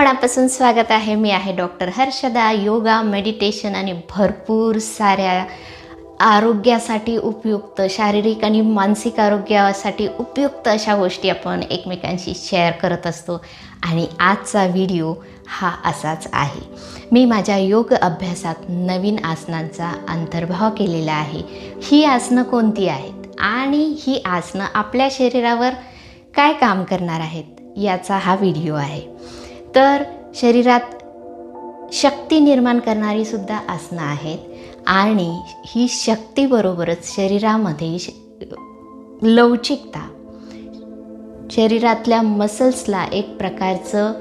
मनापासून स्वागत आहे. मी आहे डॉक्टर हर्षदा. योगा मेडिटेशन आणि भरपूर साऱ्या आरोग्यासाठी उपयुक्त शारीरिक आणि मानसिक आरोग्यासाठी उपयुक्त अशा गोष्टी आपण एकमेकांशी शेअर करत असतो. आणि आजचा व्हिडिओ हा असाच आहे. मी माझ्या योग अभ्यासात नवीन आसनांचा अंतर्भाव केलेला आहे. ही आसनं कोणती आहेत? आणि ही आसनं आपल्या शरीरावर काय काम करणार आहेत? याचा हा व्हिडिओ आहे. तर शरीरात शक्ती निर्माण करणारी सुद्धा आसनं आहेत. आणि ही शक्तीबरोबरच शरीरामध्ये श लवचिकता शरीरातल्या मसल्सला एक प्रकारचं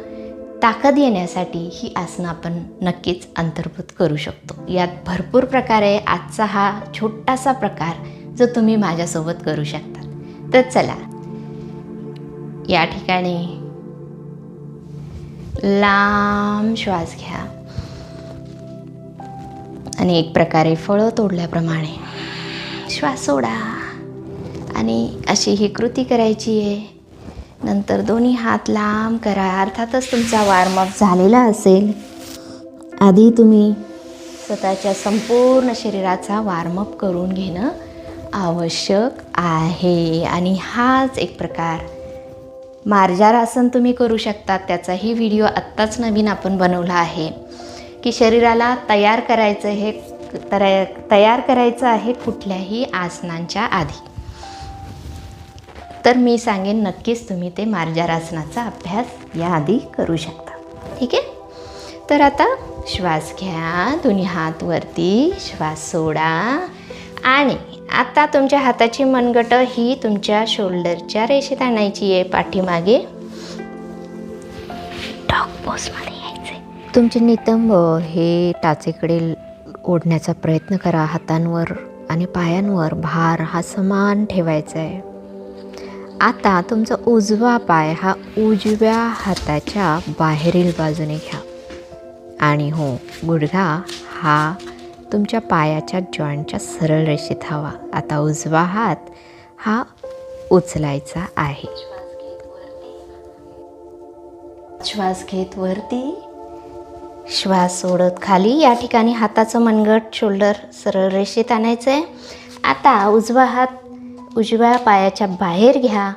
ताकद येण्यासाठी ही आसनं आपण नक्कीच अंतर्भूत करू शकतो. यात भरपूर प्रकार आहे. आजचा हा छोटासा प्रकार जो तुम्ही माझ्यासोबत करू शकता. तर चला या ठिकाणी लांब श्वास घ्या. आणि एक प्रकारे फळं तोडल्याप्रमाणे श्वास सोडा. आणि अशी ही कृती करायची आहे. नंतर दोन्ही हात लांब करा. अर्थातच तुमचा वॉर्मअप झालेला असेल. आधी तुम्ही स्वतःच्या संपूर्ण शरीराचा वॉर्मअप करून घेणं आवश्यक आहे. आणि हाच एक प्रकार मार्जार आसन तुम्ही करू शकता त्याचाही व्हिडिओ आत्ताच नवीन आपण बनवला आहे. की शरीराला तयार करायचं हे तया तयार करायचं आहे कुठल्याही आसनांच्या आधी. तर मी सांगेन नक्कीच तुम्ही ते मार्जार आसनाचा अभ्यास याआधी करू शकता. ठीक आहे? तर आता श्वास घ्या. दोन्ही हात वरती श्वास सोडा. आणि आता तुमच्या हाताची मनगटं ही तुमच्या शोल्डरच्या रेषेत आणायची आहे. पाठीमागे. डॉग पोजमध्ये यायचे तुमचे नितंब हे टाचेकडे ओढण्याचा प्रयत्न करा. हातांवर आणि पायांवर भार हा समान ठेवायचा आहे. आता तुमचा उजवा पाय हा उजव्या हाताच्या बाहेरील बाजूने घ्या. आणि हो गुडघा हा तुमच्या पायाच्या जॉईंटच्या सरळ रेषेत हवा. आता उजवा हात हा उचलायचा आहे. श्वास घेत वरती. श्वास सोडत खाली. या ठिकाणी हाताचं मनगट शोल्डर सरळ रेषेत आणायचं आहे आता उजवा हात उजव्या पायाच्या बाहेर घ्या.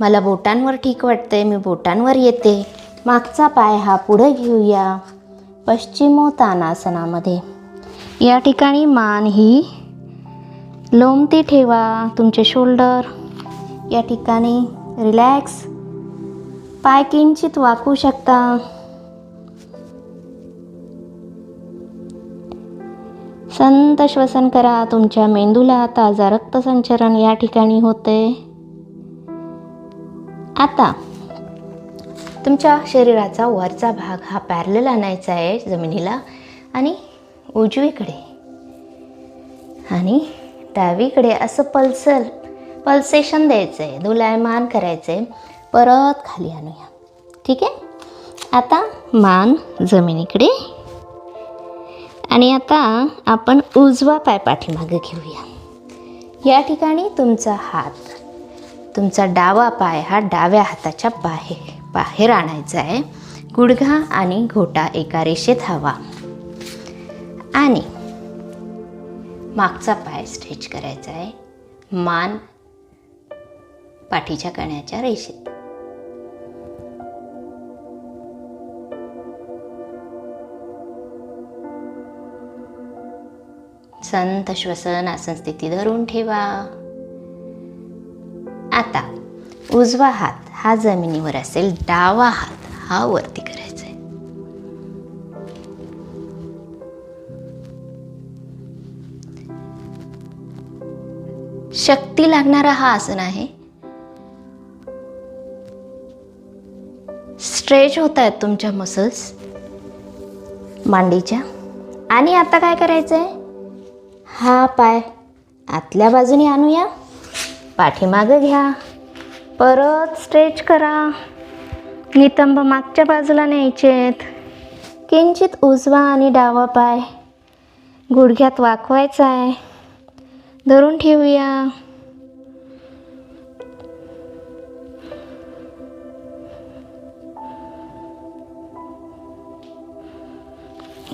मला बोटांवर ठीक वाटतंय मी बोटांवर येते. मागचा पाय हा पुढे घेऊया. पश्चिमोत्तानासनामध्ये या ठिकाणी मान ही. लोमती ठेवा तुमचे शोल्डर या ठिकाणी रिलॅक्स पाय किंचित वाकू शकता. संत श्वसन करा तुमच्या मेंदूला ताजा रक्तसंचरण या ठिकाणी होते. आता तुमच्या शरीराचा वरचा भाग हा पॅरलेल आणायचा आहे जमिनीला. आणि उजवीकडे. आणि डावीकडे असं पल्सर पल्सेशन द्यायचं आहे दुलायमान करायचं आहे परत खाली आणूया. ठीक आहे? आता मान जमिनीकडे. आणि आता आपण उजवा पाय पाठीमागे घेऊया. या ठिकाणी तुमचा हात तुमचा डावा पाय हा डाव्या हाताच्या बाहेर बाहेर आणायचा आहे. गुडघा आणि घोटा एका रेषेत हवा. आणि मागचा पाय स्ट्रेच करायचा आहे. मान पाठीच्या कण्याच्या रेषेत. संत श्वसन आसन स्थिती धरून ठेवा. आता उजवा हात हा जमिनीवर असेल डावा हात हा वरती करायचा. शक्ती लागणारा हा आसन आहे. स्ट्रेच होत आहेत तुमच्या मसल्स मांडीच्या. आणि आता काय करायचं आहे हा पाय आतल्या बाजूने आणूया. पाठीमागं घ्या. परत स्ट्रेच करा. नितंब मागच्या बाजूला न्यायचे आहेत किंचित उजवा आणि डावा पाय गुडघ्यात वाकवायचा आहे धरून ठेवूया.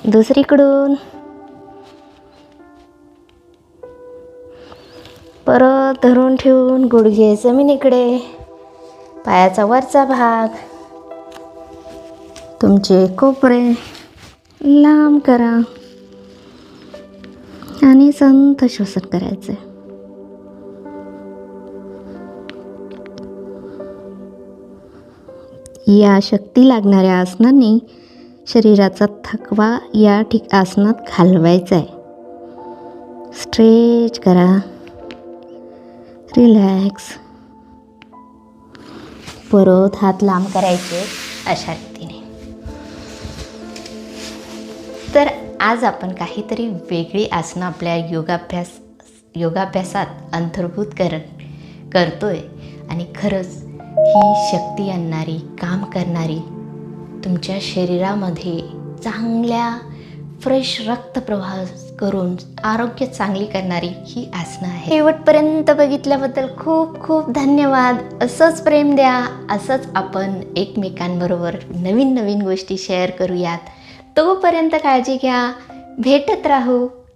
दुसरीकडून. परत धरून ठेवून गुडघे जमिनीकडे. पायाचा वरचा भाग. तुमचे कोपरे लांब करा. आणि संत श्वसन करायचं या शक्ती लागणाऱ्या आसनांनी शरीराचा थकवा या ठिक आसनात घालवायचा आहे स्ट्रेच करा. रिलॅक्स. परत हात लांब करायचे अशा रीतीने. तर आज आपण काहीतरी वेगळी आसनं आपल्या योगाभ्यास योगाभ्यासात अंतर्भूत कर करतोय. आणि खरंच ही शक्ती आणणारी काम करणारी तुमच्या शरीरामध्ये चांगल्या फ्रेश रक्तप्रवाह करून आरोग्य चांगली करणारी ही आसनं आहे शेवटपर्यंत बघितल्याबद्दल खूप खूप धन्यवाद. असंच प्रेम द्या असंच आपण एकमेकांबरोबर नवीन नवीन गोष्टी शेअर करूयात. तोपर्यंत काळजी घ्या. भेटत राहू.